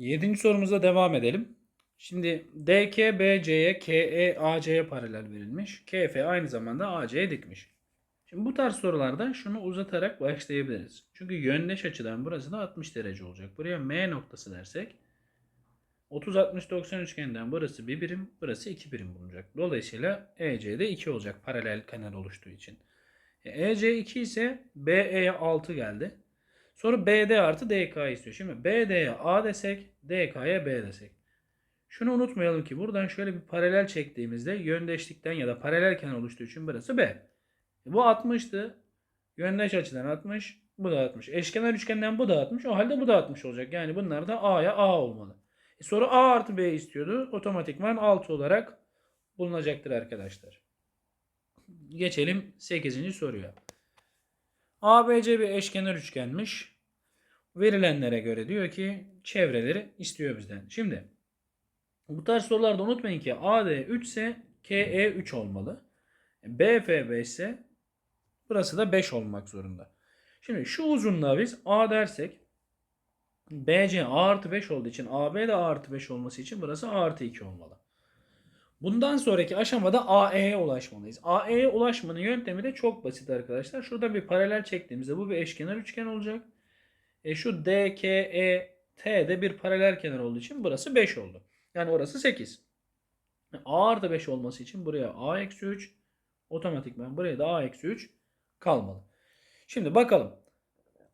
Yedinci sorumuzda devam edelim. Şimdi DK BC'ye KE AC'ye paralel verilmiş. KF aynı zamanda AC'ye dikmiş. Şimdi bu tarz sorularda şunu uzatarak başlayabiliriz. Çünkü yöndeş açıdan burası da 60 derece olacak. Buraya M noktası dersek 30 60 90 üçgeninden burası bir birim, burası iki birim bulunacak. Dolayısıyla EC'de 2 olacak paralel kenar oluştuğu için. E, EC 2 ise BE'ye 6 geldi. Sonra BD artı DK istiyor. Şimdi BD'ye A desek, DK'ya B desek. Şunu unutmayalım ki buradan şöyle bir paralel çektiğimizde yöndeşlikten ya da paralel kenar oluştuğu için burası B. E, Bu 60'tı. Yöndeş açıdan 60. Bu da 60. Eşkenar üçgenden bu da 60. O halde bu da 60 olacak. Yani bunlar da A'ya A olmalı. E soru A artı B istiyordu. Otomatikman 6 olarak bulunacaktır arkadaşlar. Geçelim 8. soruya. ABC bir eşkenar üçgenmiş. Verilenlere göre diyor ki çevreleri istiyor bizden. Şimdi bu tarz sorularda unutmayın ki AD 3 ise KE 3 olmalı. BF 5 ise burası da 5 olmak zorunda. Şimdi şu uzunluğa biz A dersek BC A artı 5 olduğu için AB de A artı 5 olması için burası A artı 2 olmalı. Bundan sonraki aşamada AE'ye ulaşmalıyız. AE'ye ulaşmanın yöntemi de çok basit arkadaşlar. Şurada bir paralel çektiğimizde bu bir eşkenar üçgen olacak. E şu DKE T'de bir paralel kenar olduğu için burası 5 oldu. Yani orası 8. A artı 5 olması için buraya A eksi 3 otomatikman buraya da A eksi 3 kalmalı. Şimdi bakalım.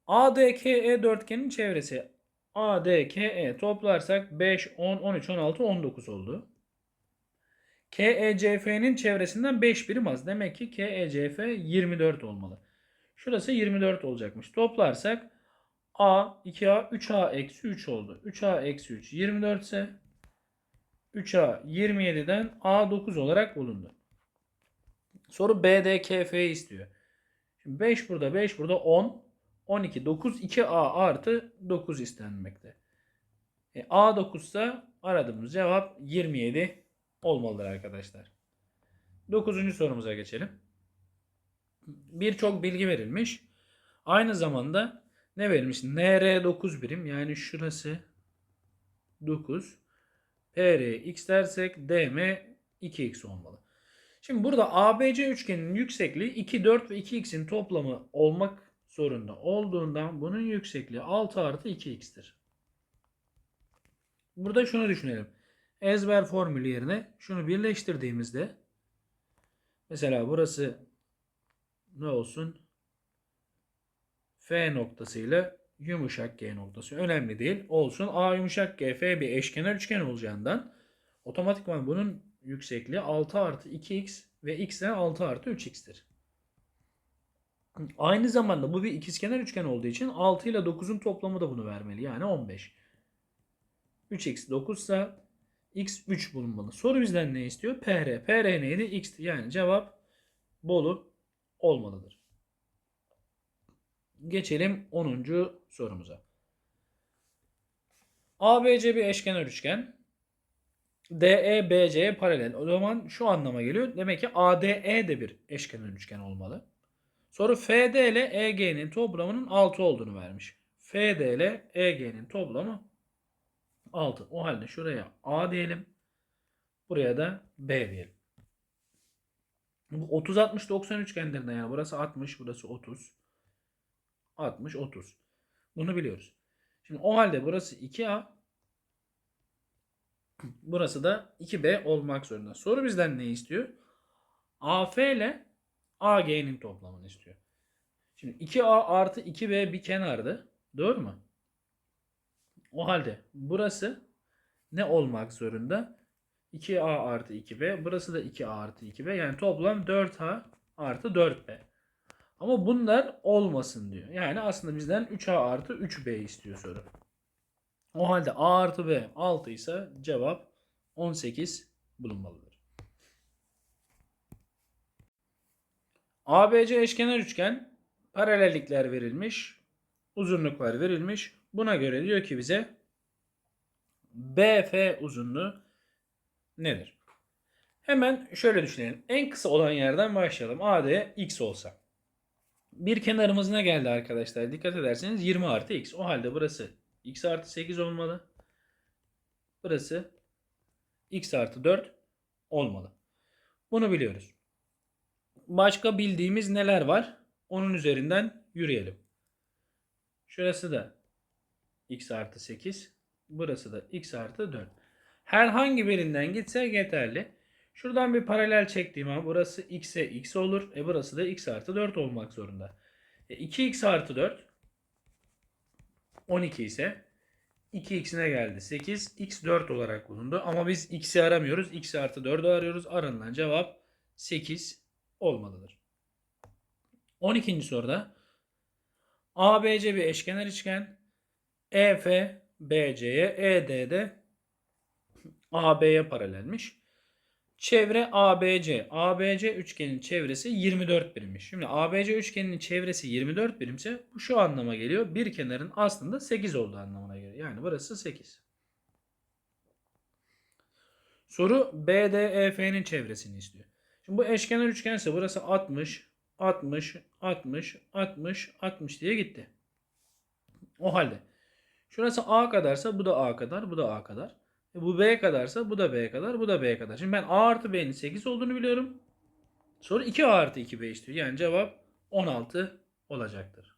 ADKE dörtgenin çevresi ADKE toplarsak 5, 10, 13, 16, 19 oldu. KECF'nin çevresinden 5 birim az. Demek ki KECF 24 olmalı. Şurası 24 olacakmış. Toplarsak A, 2A, 3A eksi 3 oldu. 3A eksi 3 24 ise 3A 27'den A 9 olarak bulundu. Soru BDKF'yi istiyor. Şimdi 5 burada 5 burada 10. 12 9 2A artı 9 istenmekte. E, A 9 ise aradığımız cevap 27 olmalıdır arkadaşlar. 9. sorumuza geçelim. Birçok bilgi verilmiş. Aynı zamanda ne verilmiş? NR 9 birim yani şurası 9. PR x dersek DM 2x olmalı. Şimdi burada ABC üçgeninin yüksekliği 2, 4 ve 2x'in toplamı olmak zorunda olduğundan bunun yüksekliği 6 artı 2x'tir. Burada şunu düşünelim. Ezber formülü yerine şunu birleştirdiğimizde mesela burası ne olsun? F noktasıyla yumuşak G noktası. Önemli değil. Olsun. A yumuşak G, F bir eşkenar üçgen olacağından otomatikman bunun yüksekliği 6 artı 2x ve x de 6 artı 3x'tir. Aynı zamanda bu bir ikizkenar üçgen olduğu için 6 ile 9'un toplamı da bunu vermeli. Yani 15. 3x 9 ise x 3 bulunmalı. Soru bizden ne istiyor? PR. PR neydi? X'ti. Yani cevap Bolu olmalıdır. Geçelim 10. sorumuza. ABC bir eşkenar üçgen. DE BC'ye paralel. O zaman şu anlama geliyor. Demek ki ADE de bir eşkenar üçgen olmalı. Soru FD ile EG'nin toplamının 6 olduğunu vermiş. FD ile EG'nin toplamı 6. O halde şuraya A diyelim. Buraya da B diyelim. Bu 30 60 90 üçgenlerinde yani burası 60, burası 30. 60 30. Bunu biliyoruz. Şimdi o halde burası 2A burası da 2B olmak zorunda. Soru bizden ne istiyor? AF ile AG'nin toplamını istiyor. Şimdi 2A artı 2B bir kenardı. Doğru mu? O halde burası ne olmak zorunda? 2A artı 2B. Burası da 2A artı 2B. Yani toplam 4A artı 4B. Ama bunlar olmasın diyor. Yani aslında bizden 3A artı 3B istiyor soru. O halde A artı B 6 ise cevap 18 bulunmalıdır. ABC eşkenar üçgen paralellikler verilmiş, uzunluklar verilmiş. Buna göre diyor ki bize BF uzunluğu nedir? Hemen şöyle düşünelim. En kısa olan yerden başlayalım. AD x olsa. Bir kenarımız ne geldi arkadaşlar? Dikkat ederseniz 20 artı x. O halde burası x artı 8 olmalı. Burası x artı 4 olmalı. Bunu biliyoruz. Başka bildiğimiz neler var? Onun üzerinden yürüyelim. Şurası da x artı 8. Burası da x artı 4. Herhangi birinden gitse yeterli. Şuradan bir paralel çektiğim an burası x'e x olur. E burası da x artı 4 olmak zorunda. E 2x artı 4 12 ise 2x'ine geldi 8. x 4 olarak bulundu. Ama biz x'i aramıyoruz. x artı 4'ü arıyoruz. Aranılan cevap 8 olmalıdır. 12. soruda ABC bir eşkenar üçgen. EF BC'ye, ED de AB'ye paralelmiş. Çevre ABC. ABC üçgenin çevresi 24 birimmiş. Şimdi ABC üçgeninin çevresi 24 birimse bu şu anlama geliyor. Bir kenarın aslında 8 olduğu anlamına geliyor. Yani burası 8. Soru BDEF'nin çevresini istiyor. Şimdi bu eşkenar üçgense burası 60, 60, 60, 60, 60 diye gitti. O halde şurası A kadarsa bu da A kadar, bu da A kadar. E bu B kadarsa bu da B kadar, bu da B kadar. Şimdi ben A artı B'nin 8 olduğunu biliyorum. Soru 2A artı 2B istiyor. Yani cevap 16 olacaktır.